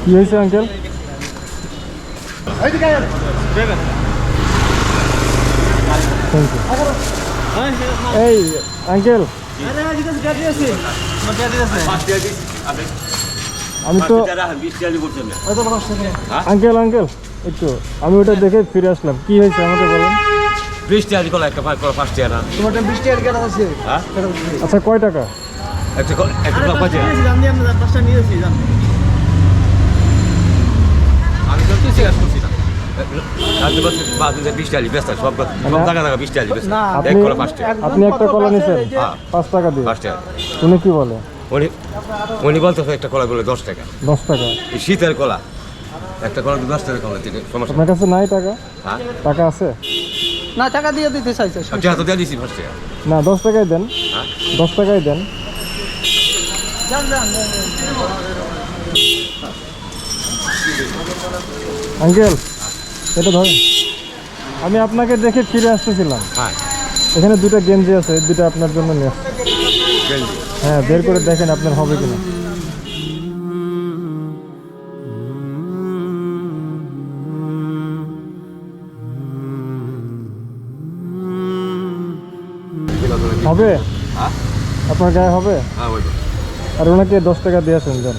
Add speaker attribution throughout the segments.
Speaker 1: কি হয়েছে uncle thank you এই আঙ্কেল আমি তো আঙ্কেল আঙ্কেল একটু আমি ওটা দেখে ফিরে আসলাম। কি হয়েছে আমাকে বলেন?
Speaker 2: বৃষ্টি আজ কলা একটা কলা ফার্স্ট ইয়ার না?
Speaker 3: তোমার বৃষ্টি আর কেটে আছে।
Speaker 2: হ্যাঁ?
Speaker 1: আচ্ছা কয় টাকা?
Speaker 2: একটা একটা কলা পাঁচ আমি তো কিছু কাজ করছি না। এক
Speaker 1: আপনি একটা কলা নিছেন
Speaker 2: হ্যাঁ
Speaker 1: পাঁচ টাকা দিয়ে? উনি কি বলে?
Speaker 2: উনি উনি বলতে একটা কলা বলে দশ টাকা।
Speaker 1: দশ টাকা?
Speaker 2: শীতের কলা। একটা কলা তো দশ টাকা কলা সমস্যা
Speaker 1: আপনার কাছে নাই টাকা?
Speaker 2: হ্যাঁ।
Speaker 1: টাকা আছে?
Speaker 3: না টাকা দিয়ে দিতে চাইছে
Speaker 2: আচ্ছা তো দিয়ে দিছি ফার্স্ট
Speaker 1: না দশ টাকাই দেন।
Speaker 2: হ্যাঁ?
Speaker 1: দশ টাকাই দেন।
Speaker 3: যান যান
Speaker 1: আঙ্কেল এটা ধরেন। আমি আপনাকে দেখে ফিরে আসতেছিলাম।
Speaker 2: হ্যাঁ।
Speaker 1: এখানে দুটো গেঞ্জি আছে এই দুটো আপনার জন্য নিয়ে। হ্যাঁ বের করে দেখেন আপনার হবে কিনা। হবে?
Speaker 2: হ্যাঁ?
Speaker 1: আপনার গায়ে হবে?
Speaker 2: হ্যাঁ।
Speaker 1: আর ওনাকে দশ টাকা দিয়েছেন জান।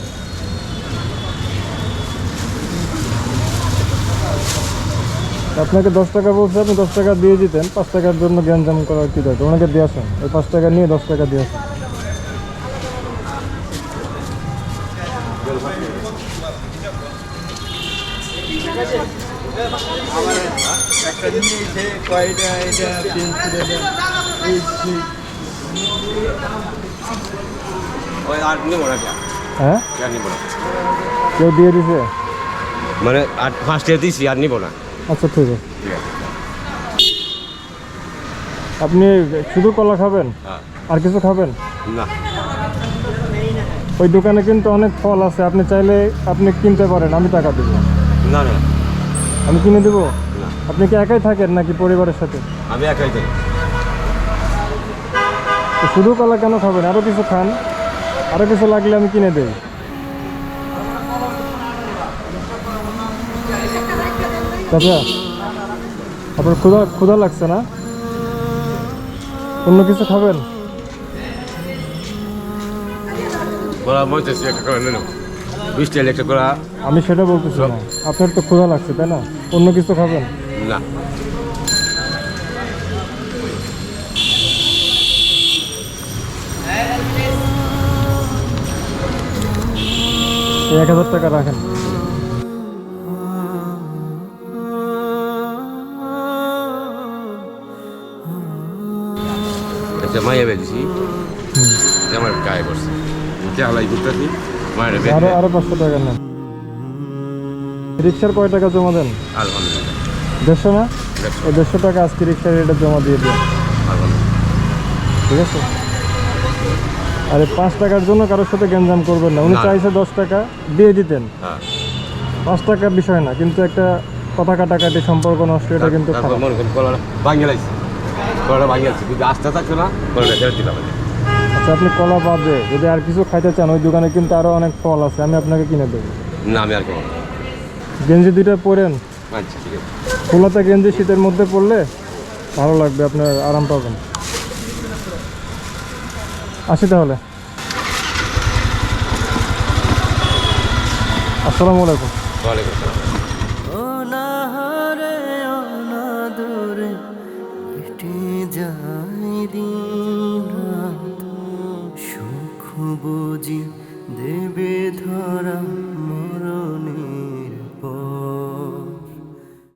Speaker 1: আপনাকে দশ টাকা বলছে আপনি দশ টাকা দিয়ে দিতেন পাঁচ টাকার জন্য জ্ঞানজাম করার কি দরকার? ওনাকে দিয়েছেন ওই পাঁচ টাকা নিয়ে দশ টাকা দিয়েছেন।
Speaker 3: একটা জিনিস কয়টা এটা
Speaker 1: হ্যাঁ? কেউ দিয়ে দিছে?
Speaker 2: মানে আর ফার্স্ট ইয়ার দিছি আর নিবো না।
Speaker 1: আচ্ছা ঠিক আছে। আপনি শুধু কলা খাবেন?
Speaker 2: হ্যাঁ।
Speaker 1: আর কিছু খাবেন?
Speaker 2: না।
Speaker 1: ওই দোকানে কিন্তু অনেক ফল আছে আপনি চাইলে আপনি কিনতে পারেন আমি টাকা দেবো।
Speaker 2: না না।
Speaker 1: আমি কিনে দেবো? আপনি কি একাই থাকেন নাকি পরিবারের সাথে?
Speaker 2: আমি একাই
Speaker 1: তো শুধু কলা কেন খাবেন? আরও কিছু খান। আরও কিছু লাগলে আমি কিনে দেই। চাচা আপনার ক্ষুধা ক্ষুধা লাগছে না? অন্য কিছু খাবেন? আমি সেটা বলতেছি না। আপনার তো ক্ষুধা লাগছে তাই না? অন্য কিছু খাবেন?
Speaker 2: না।
Speaker 1: এক হাজার টাকা রাখেন।
Speaker 2: একটা মাইয়া বেদিছি আমার গায়ে বসছে কেহালাই ঘুরতেছি মায়ের আরও
Speaker 1: আরও পাঁচশো টাকা নেন। রিক্সার কয় টাকা জমা দেন?
Speaker 2: আলহামদুলিল্লাহ।
Speaker 1: দেড়শো না?
Speaker 2: দেড়শো।
Speaker 1: এই দেড়শো টাকা আজকে রিক্সার রেটে জমা দিয়ে দিন। ঠিক আছে? আরে পাঁচ টাকার জন্য কারোর সাথে গ্যাঞ্জাম করবেন না। উনি। চাইছে দশ টাকা দিয়ে দিতেন।
Speaker 2: হ্যাঁ।
Speaker 1: পাঁচ টাকার বিষয় না কিন্তু একটা কথা কাটাকাটি সম্পর্ক নষ্ট এটা কিন্তু। আচ্ছা আপনি কলা বাদে যদি আর কিছু খাইতে চান ওই দোকানে কিন্তু আরও অনেক ফল আছে আমি আপনাকে কিনে দেবো।
Speaker 2: না আমি আর কেমন
Speaker 1: গেঞ্জি দুইটা পরেন।
Speaker 2: আচ্ছা ঠিক আছে।
Speaker 1: খোলাতে গেঞ্জি শীতের মধ্যে পরলে ভালো লাগবে আপনার আরাম পাবেন। আসি তাহলে। আসসালামু আলাইকুম।
Speaker 2: ওয়ালাইকুম আসসালাম
Speaker 4: দেবে ধরা